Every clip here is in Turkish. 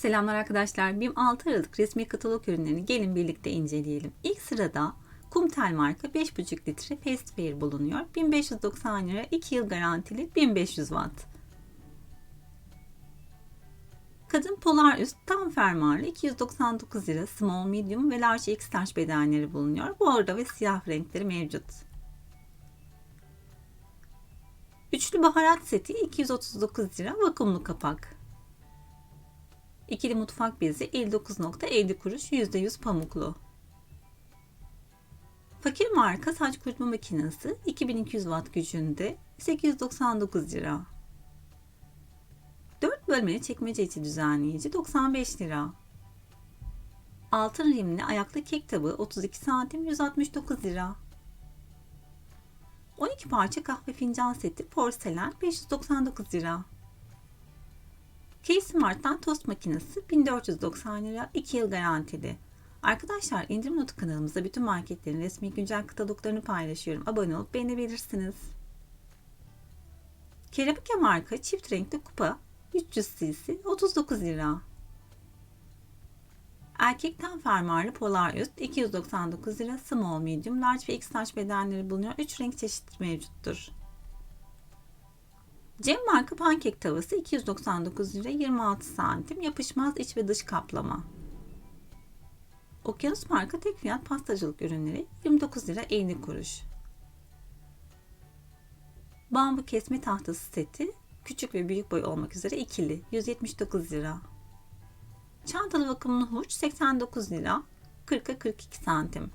Selamlar arkadaşlar. BİM 6 Aralık resmi katalog ürünlerini gelin birlikte inceleyelim. İlk sırada Kumtel marka 5,5 litre Pacifier bulunuyor. 1590 lira 2 yıl garantili 1500 watt. Kadın polar üst tam fermuarlı 299 lira small medium ve large x taş bedenleri bulunuyor. Bordo ve siyah renkleri mevcut. Üçlü baharat seti 239 lira vakumlu kapak. İkili mutfak bezi 59.50 kuruş %100 pamuklu. Fakir marka saç kurutma makinesi 2200 watt gücünde 899 lira. 4 bölmeli çekmece içi düzenleyici 95 lira. Altın rimli ayaklı kek tabağı 32 santim 169 lira. 12 parça kahve fincan seti porselen 599 lira. K-Smart'tan tost makinesi 1490 lira 2 yıl garantili. Arkadaşlar indirim notu kanalımızda bütün marketlerin resmi güncel kataloglarını paylaşıyorum. Abone olup beğenebilirsiniz. Keramika marka çift renkli kupa 300 cc 39 lira. Erkek tam fermuarlı polar üst 299 lira small medium large ve x taş bedenleri bulunuyor. 3 renk çeşit mevcuttur. Cem marka pankek tavası 299 lira 26 santim yapışmaz iç ve dış kaplama. Okyanus marka tek fiyat pastacılık ürünleri 29 lira 50 kuruş. Bambu kesme tahtası seti küçük ve büyük boy olmak üzere ikili 179 lira. Çantalı vakumlu hurç 89 lira 40'a 42 santim.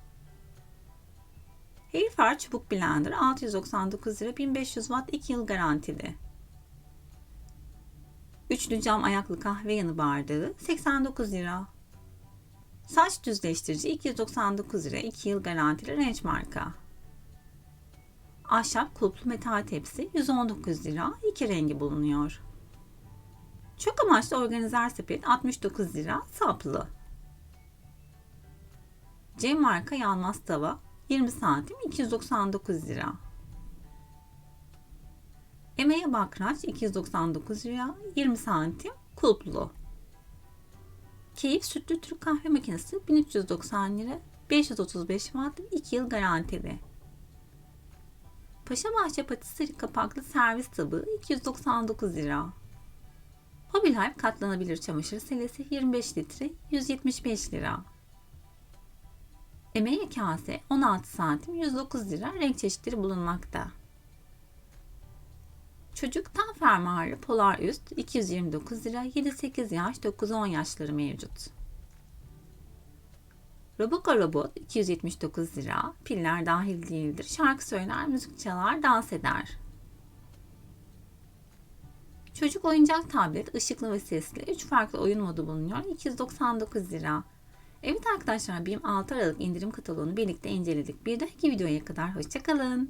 Hayfar çubuk blender 699 lira 1500 watt 2 yıl garantili. Üçlü cam ayaklı kahve yanı bardağı 89 lira. Saç düzleştirici 299 lira 2 yıl garantili Range marka. Ahşap kulplu metal tepsi 119 lira 2 rengi bulunuyor. Çok amaçlı organizer sepet 69 lira saplı. Cem marka yanmaz tava 20 santim 299 lira. Emeğe bakraç 299 lira 20 santim kulplu. Keyif sütlü Türk kahve makinesi 1390 lira 535 watt 2 yıl garantili. Paşa Bahçe patisserie kapaklı servis tabağı 299 lira. Hobbylife katlanabilir çamaşır selesi 25 litre 175 lira. Emeğe kase 16 santim 109 lira renk çeşitleri bulunmakta. Çocuk tam fermuarlı polar üst 229 lira 7-8 yaş 9-10 yaşları mevcut. Roboco robot 279 lira piller dahil değildir. Şarkı söyler, müzik çalar, dans eder. Çocuk oyuncak tablet ışıklı ve sesli 3 farklı oyun modu bulunuyor 299 lira. Evet arkadaşlar BİM 6 Aralık indirim kataloğunu birlikte inceledik. Bir dahaki videoya kadar hoşçakalın.